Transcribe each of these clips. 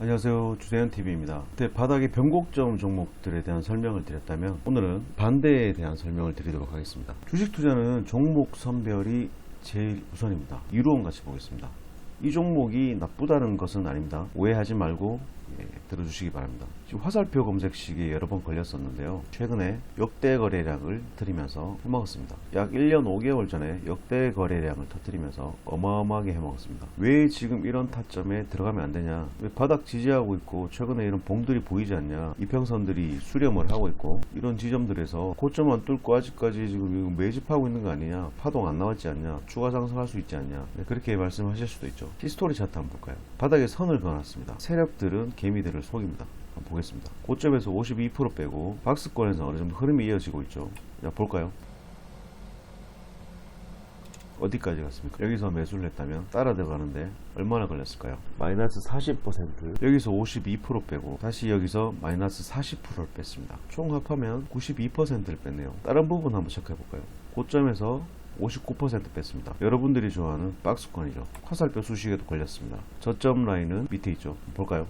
안녕하세요 주세현 TV입니다. 그때 바닥의 변곡점 종목들에 대한 설명을 드렸다면 오늘은 반대에 대한 설명을 드리도록 하겠습니다. 주식 투자는 종목 선별이 제일 우선입니다. 이론 같이 보겠습니다. 이 종목이 나쁘다는 것은 아닙니다. 오해하지 말고 예, 들어주시기 바랍니다. 지금 화살표 검색 시기에 여러 번 걸렸었는데요. 최근에 역대 거래량을 터뜨리면서 해먹었습니다. 약 1년 5개월 전에 역대 거래량을 터뜨리면서 어마어마하게 해먹었습니다. 왜 지금 이런 타점에 들어가면 안 되냐? 왜 바닥 지지하고 있고 최근에 이런 봉들이 보이지 않냐? 이평선들이 수렴을 하고 있고 이런 지점들에서 고점만 뚫고 아직까지 지금 매집하고 있는 거 아니냐? 파동 안 나왔지 않냐? 추가 상승할 수 있지 않냐? 네, 그렇게 말씀하실 수도 있죠. 히스토리 차트 한번 볼까요? 바닥에 선을 그어놨습니다. 세력들은 개미들을 속입니다. 보겠습니다. 고점에서 52% 빼고 박스권에서 어느 정도 흐름이 이어지고 있죠. 자, 볼까요? 어디까지 갔습니까? 여기서 매수를 했다면 따라 들어가는데 얼마나 걸렸을까요? 마이너스 40% 여기서 52% 빼고 다시 여기서 마이너스 40%를 뺐습니다. 총 합하면 92%를 뺐네요. 다른 부분 한번 체크해 볼까요? 고점에서 59% 뺐습니다. 여러분들이 좋아하는 박스권이죠. 화살표 수식에도 걸렸습니다. 저점 라인은 밑에 있죠. 볼까요?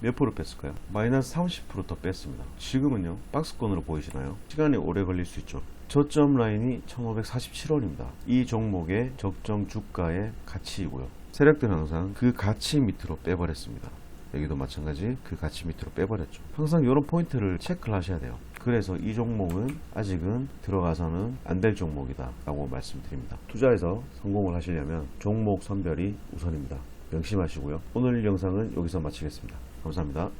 몇 프로 뺐을까요? 마이너스 30%더 뺐습니다. 지금은요, 박스권으로 보이시나요? 시간이 오래 걸릴 수 있죠. 저점 라인이 1547원입니다. 이 종목의 적정 주가의 가치이고요. 세력들은 항상 그 가치 밑으로 빼버렸습니다. 여기도 마찬가지 그 가치 밑으로 빼버렸죠. 항상 이런 포인트를 체크를 하셔야 돼요. 그래서 이 종목은 아직은 들어가서는 안 될 종목이다 라고 말씀드립니다. 투자에서 성공을 하시려면 종목 선별이 우선입니다. 명심하시고요. 오늘 영상은 여기서 마치겠습니다. 감사합니다.